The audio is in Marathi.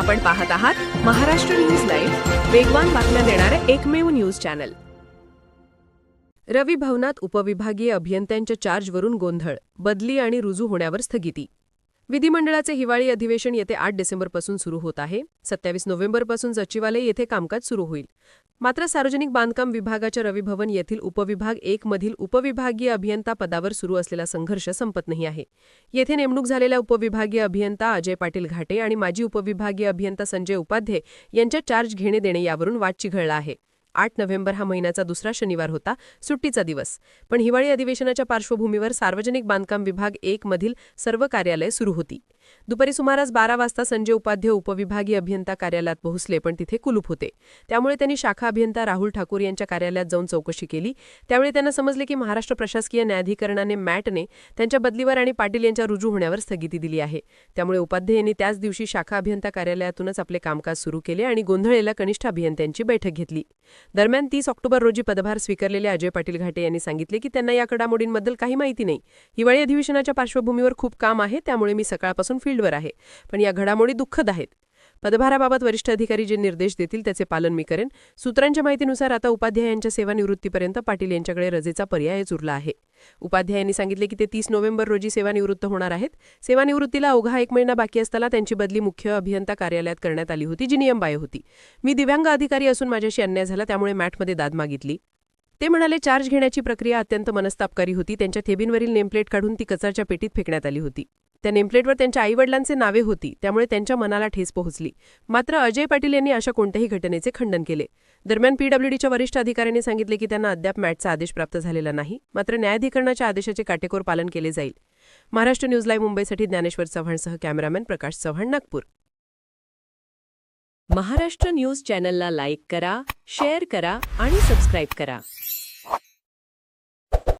आपण पाहत आहात महाराष्ट्र न्यूज लाईव्ह वेगवान बातम्या देणारं एकमेव न्यूज चॅनल. रवी भवनात उपविभागीय अभियंत्यांच्या चार्जवरून गोंधळ बदली आणि रुजू होण्यावर स्थगिती. विधिमंडळाचे हिवाळी अधिवेशन येथे आठ डिसेंबरपासून सुरू होत आहे. सत्तावीस नोव्हेंबरपासून सचिवालय येथे कामकाज सुरू होईल. मात्र सार्वजनिक बांधकाम विभागाच्या रविभवन येथील उपविभाग एक मधील उपविभागीय अभियंता पदावर सुरू असलेला संघर्ष संपत नाही आहे. येथे नेमणूक झालेल्या उपविभागीय अभियंता अजय पाटील घाटे आणि माजी उपविभागीय अभियंता संजय उपाध्ये यांच्या चार्ज घेणे देणे यावरून वाद चिघळला आहे. आठ नोव्हेंबर हा महिन्याचा दुसरा शनिवार होता सुट्टीचा दिवस. पण हिवाळी अधिवेशनाच्या पार्श्वभूमीवर सार्वजनिक बांधकाम विभाग एक मधील सर्व कार्यालय सुरू होती. दुपारी सुमारास बारा वाजता संजय उपाध्ये उपविभागीय अभियंता कार्यालयात पोहोचले पण तिथे कुलूप होते. त्यामुळे त्यांनी शाखा अभियंता राहुल ठाकूर यांच्या कार्यालयात जाऊन चौकशी केली. त्यावेळी त्यांना समजले की महाराष्ट्र प्रशासकीय न्यायाधिकरणाने मॅटने त्यांच्या बदलीवर आणि पाटील यांच्या रुजू होण्यावर स्थगिती दिली आहे. त्यामुळे उपाध्ये यांनी त्याच दिवशी शाखा अभियंता कार्यालयातूनच आपले कामकाज सुरू केले आणि गोंधळेला कनिष्ठ अभियंत्यांची बैठक घेतली. दरम्यान तीस ऑक्टोबर रोजी पदभार स्वीकारलेले अजय पाटील घाटे यांनी सांगितले की त्यांना या घडामोडींबद्दल काही माहिती नाही. हिवाळी अधिवेशनाच्या पार्श्वभूमीवर खूप काम आहे त्यामुळे मी सकाळपासून फील्डवर आहे. पण या घडामोडी दुःखद आहेत. पदभाराबाबत वरिष्ठ अधिकारी जे निर्देश देतील त्याचे पालन मी करेन. सूत्रांच्या माहितीनुसार आता उपाध्याय यांच्या सेवानिवृत्तीपर्यंत पाटील यांच्याकडे रजेचा पर्यायच उरला आहे. उपाध्याय यांनी सांगितले की ते तीस नोव्हेंबर रोजी सेवानिवृत्त होणार आहेत. सेवानिवृत्तीला अवघा एक महिना बाकी असताना त्यांची बदली मुख्य अभियंता कार्यालयात करण्यात आली होती जी नियमबाह्य होती. मी दिव्यांग अधिकारी असून माझ्याशी अन्याय झाला त्यामुळे मॅटमध्ये दाद मागितली. ते म्हणाले चार्ज घेण्याची प्रक्रिया अत्यंत मनस्तापकारी होती. त्यांच्या थेबींवरील नेमप्लेट काढून ती कचऱ्याच्या पेटीत फेकण्यात आली होती. त्या नेमप्लेटवर त्यांच्या आईवडिलांचे नावे होती त्यामुळे त्यांच्या मनाला ठेस पोहोचली. मात्र अजय पाटील यांनी अशा कोणत्याही घटनेचे खंडन केले. दरम्यान पीडब्ल्यूडीच्या वरिष्ठ अधिकाऱ्यांनी सांगितले की त्यांना अद्याप मॅटचा आदेश प्राप्त झालेला नाही मात्र न्यायाधिकरणाच्या आदेशाचे काटेकोर पालन केले जाईल. महाराष्ट्र न्यूज लाईव्ह मुंबईसाठी ज्ञानेश्वर चव्हाणसह कॅमेरामॅन प्रकाश चव्हाण नागपूर. महाराष्ट्र न्यूज चॅनलला लाईक करा शेअर करा आणि सबस्क्राईब करा.